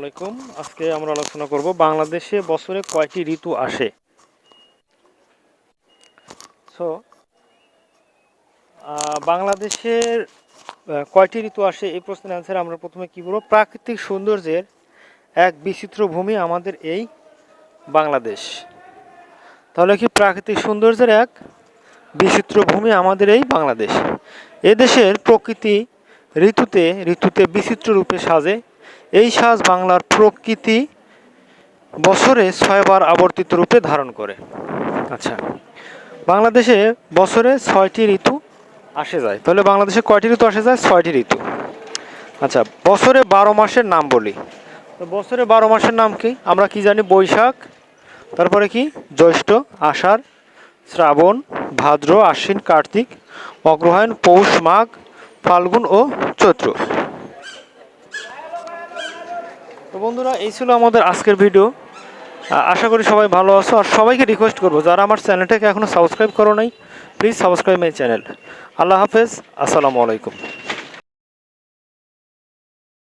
আলাইকুম। আজকে আমরা আলোচনা করব বাংলাদেশে বছরে কয়টি ঋতু আসে? সো বাংলাদেশের কয়টি ঋতু আসে? এই প্রশ্নের অ্যান্সার আমরা প্রথমে কি বলব? প্রাকৃতিক সৌন্দর্যের এক বিচিত্র ভূমি আমাদের এই বাংলাদেশ। তাহলে কি প্রাকৃতিক সৌন্দর্যের এক বিচিত্র ভূমি আমাদের এই বাংলাদেশ? এদেশের প্রকৃতি ঋতুতে ঋতুতে বিচিত্র রূপে সাজে এই সাজ বাংলার প্রকৃতি বছরে ছয়বার আবর্তিত রূপে ধারণ করে। আচ্ছা বাংলাদেশে বছরে ছয়টি ঋতু আসে যায়। তাহলে বাংলাদেশে কয়টি ঋতু আসে যায়? ছয়টি ঋতু। আচ্ছা বছরে বারো মাসের নাম বলি। বছরে বারো মাসের নাম কি? আমরা কি জানি? বৈশাখ, তারপরে কি? জ্যৈষ্ঠ, আষাঢ়, শ্রাবণ, ভাদ্র, আশ্বিন, কার্তিক, অগ্রহায়ণ, পৌষ, মাঘ, ফাল্গুন ও চৈত্র। তো বন্ধুরা, এই ছিল আমাদের আজকের ভিডিও আশা করি সবাই ভালো আছো, আর সবাইকে রিকোয়েস্ট করব, যারা আমার চ্যানেলটাকে এখনও সাবস্ক্রাইব করো নাই প্লিজ সাবস্ক্রাইব মাই চ্যানেল আল্লাহ হাফেজ, আসসালামু আলাইকুম।